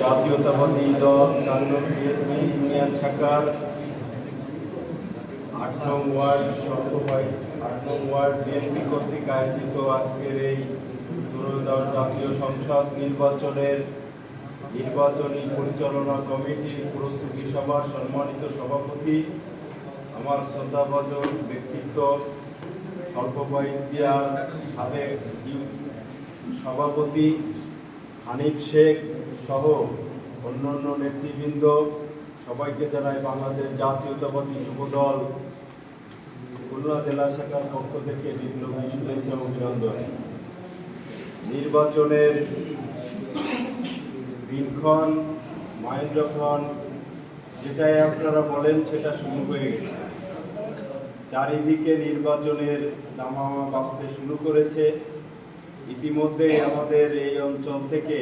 জাতীয়তাবাদী দল চান্দন ইউনিয়ন শাখার আট নং ওয়ার্ড সর্বভাই আট নং ওয়ার্ড বিএনপি কর্তৃক আয়োজিত আজকের এই ত্রয়োদশ জাতীয় সংসদ নির্বাচনের নির্বাচনী পরিচালনা কমিটির প্রস্তুতি সভার সম্মানিত সভাপতি, আমার শ্রদ্ধাভাজন ব্যক্তিত্ব স্বল্পবাহী ইতিহাস সাবেক সভাপতি হানিফ শেখ সহ অন্যান্য নেতৃবৃন্দ, সবাইকে জানাই বাংলাদেশ জাতীয়তাবাদী যুবদল, খুলনা জেলা শাখার পক্ষ থেকে বিপ্লবী শুভেচ্ছা অভিনন্দন। নির্বাচনের দিনক্ষণ মাহেন্দ্রক্ষণ যেটাই আপনারা বলেন সেটা শুরু হয়ে গেছে। চারিদিকে নির্বাচনের দামামা বাঁচতে শুরু করেছে। ইতিমধ্যে আমাদের এই অঞ্চল থেকে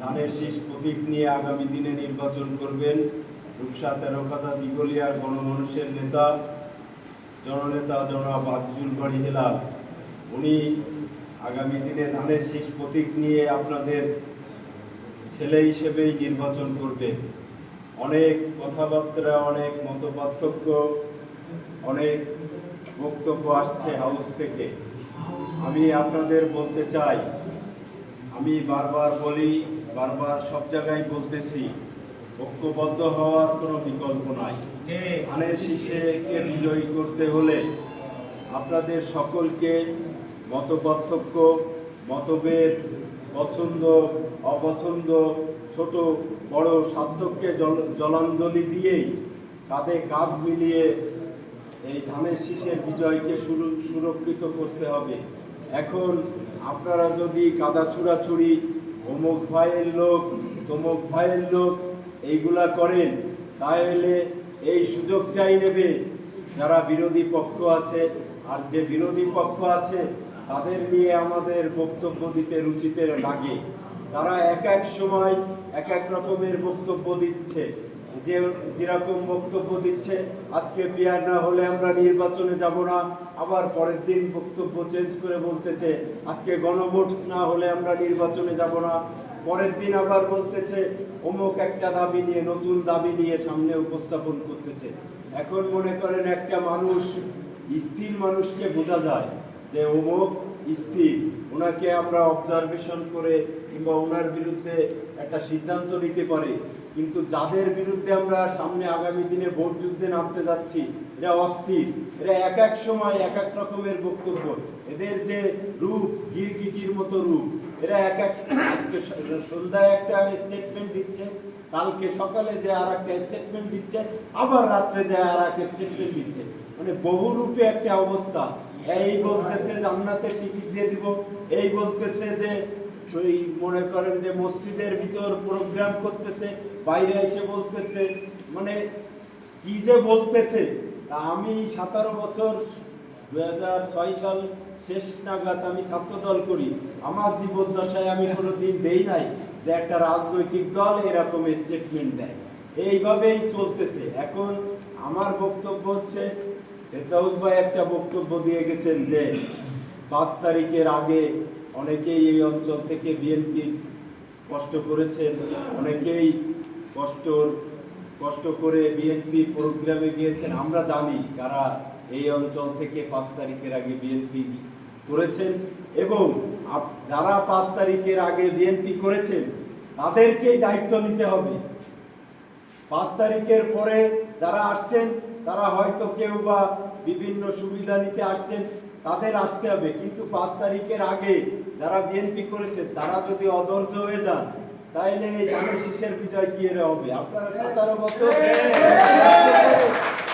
ধানের শীষ প্রতীক নিয়ে আগামী দিনে নির্বাচন করবেন। রূপসা তেরোখাতা দিগলিয়ার গণমানুষের নেতা, জননেতা জনাব আজিজুল বাড়ি হেলাল। উনি আগামী দিনে ধানের শীষ প্রতীক নিয়ে আপনাদের ছেলে হিসেবেই নির্বাচন করবেন। অনেক কথাবার্তা, অনেক মতপার্থক্য, অনেক বক্তব্য আসছে হাউস থেকে। আমি আপনাদের বলতে চাই, আমি বারবার বলি, বারবার সব জায়গায় বলতেছি, ঐক্যবদ্ধ হওয়ার কোনো বিকল্প নাই। ধানের শীষেকে বিজয়ী করতে হলে আপনাদের সকলকে মতপার্থক্য, মতভেদ, পছন্দ, অপছন্দ, ছোট, বড় সার্থককে জল, জলাঞ্জলি দিয়েই কাঁধে কাঁধ মিলিয়ে এই ধানের শীষের বিজয়কে সুরক্ষিত করতে হবে। এখন আপনারা যদি কাদা ছুড়াছুড়ি অমুক ভাইয়ের লোক, তমুক ভাইয়ের লোক এইগুলা করেন, তাহলে এই সুযোগটাই নেবে। যারা বিরোধী পক্ষ আছে, আর যে বিরোধী পক্ষ আছে, তাদের নিয়ে আমাদের বক্তব্য দিতে রুচিতে লাগে। তারা এক এক সময় এক এক রকমের বক্তব্য দিচ্ছে। যে যেরকম বক্তব্য দিচ্ছে, আজকে বিয়ার না হলে আমরা নির্বাচনে যাব না। আবার পরের দিন বক্তব্য চেঞ্জ করে বলতেছে, আজকে গণভোট না হলে আমরা নির্বাচনে যাব না। পরের দিন আবার বলতেছে, অমুক একটা দাবি নিয়ে, নতুন দাবি নিয়ে সামনে উপস্থাপন করতেছে। এখন মনে করেন একটা মানুষ, স্থির মানুষকে বোঝা যায় যে অমুক স্থির, ওনাকে আমরা অবজারভেশন করে কিংবা ওনার বিরুদ্ধে একটা সিদ্ধান্ত নিতে পারে। কিন্তু যাদের বিরুদ্ধে আমরা সামনে আগামী দিনে ভোট যুদ্ধে নামতে যাচ্ছি, এরা অস্থির। এরা এক এক সময় এক এক রকমের বক্তব্য। এদের যে রূপ, গিরগিটির মতো রূপ, এরা এক এক আজকে সন্ধ্যায় একটা স্টেটমেন্ট দিচ্ছে, কালকে সকালে যে আর একটা স্টেটমেন্ট দিচ্ছে, আবার রাত্রে যে আর এক স্টেটমেন্ট দিচ্ছে। মানে বহুরূপে একটা অবস্থা। এই বলতেছে জান্নাতে টিকিট দিয়ে দিব, এই বলতেছে যে ওই মনে করেন যে মসজিদের ভিতর প্রোগ্রাম করতেছে, বাইরে এসে বলতেছে মানে কি যে বলতেছে আমি সতেরো বছর দু সাল শেষ নাগাদ আমি ছাত্রদল করি। আমার জীবদ্দশায় আমি কোনো দিন দেই নাই যে একটা রাজনৈতিক দল এরকম স্টেটমেন্ট দেয়। এইভাবেই চলতেছে। এখন আমার বক্তব্য হচ্ছে, ফেরদাউস ভাই একটা বক্তব্য দিয়ে গেছেন যে, পাঁচ তারিখের আগে অনেকেই এই অঞ্চল থেকে বিএনপি কষ্ট করেছেন, অনেকেই কষ্ট কষ্ট করে বিএনপি প্রোগ্রামে গিয়েছেন। আমরা জানি কারা এই অঞ্চল থেকে পাঁচ তারিখের আগে বিএনপি করেছেন এবং যারা পাঁচ তারিখের আগে বিএনপি করেছেন, তাদেরকেই দায়িত্ব নিতে হবে। পাঁচ তারিখের পরে যারা আসছেন, তারা হয়তো কেউ বা বিভিন্ন সুবিধা নিতে আসছেন তাদের আসতে হবে। কিন্তু পাঁচ তারিখের আগে যারা বিএনপি করেছেন তারা যদি অধৈর্য হয়ে যান তাহলে এই ধানের শীষের বিজয় কি এর হবে? আপনারা সতেরো বছর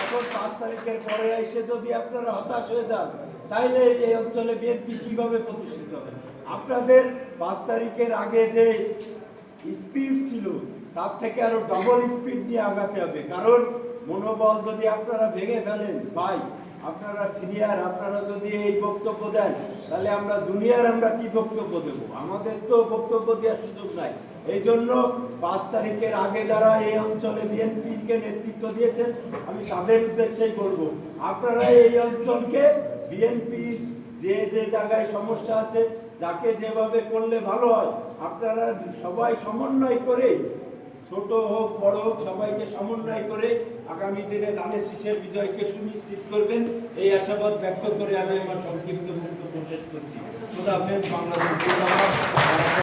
এখন পাঁচ তারিখের পরে এসে যদি আপনারা হতাশ হয়ে যান তাহলে এই অঞ্চলে বিএনপি কীভাবে প্রতিষ্ঠিত হবে? আপনাদের পাঁচ তারিখের আগে যে স্পিড ছিল তার থেকে আরও ডবল স্পিড নিয়ে আগাতে হবে। কারণ মনোবল যদি আপনারা ভেঙে ফেলেন ভাই আপনারা সিনিয়র আপনারা যদি এই বক্তব্য দেন, তাহলে আমরা জুনিয়র আমরা কি বক্তব্য দেব? আমাদের তো বক্তব্য দেওয়ার সুযোগ নাই। এই জন্য পাঁচ তারিখের আগে যারা এই অঞ্চলে বিএনপিকে নেতৃত্ব দিয়েছেন, আমি তাদের উদ্দেশ্যেই বলব, আপনারা এই অঞ্চলকে বিএনপি যে যে জায়গায় সমস্যা আছে, যাকে যেভাবে করলে ভালো হয়, আপনারা সবাই সমন্বয় করে ছোট হোক, বড় হোক, সবাইকে সমন্বয় করে আগামী দিনে দানের শীষের বিজয়কে সুনিশ্চিত করবেন। এই আশাবাদ ব্যক্ত করে আমি আমার সংক্ষিপ্ত মুক্ত শেষ করছি। বাংলাদেশ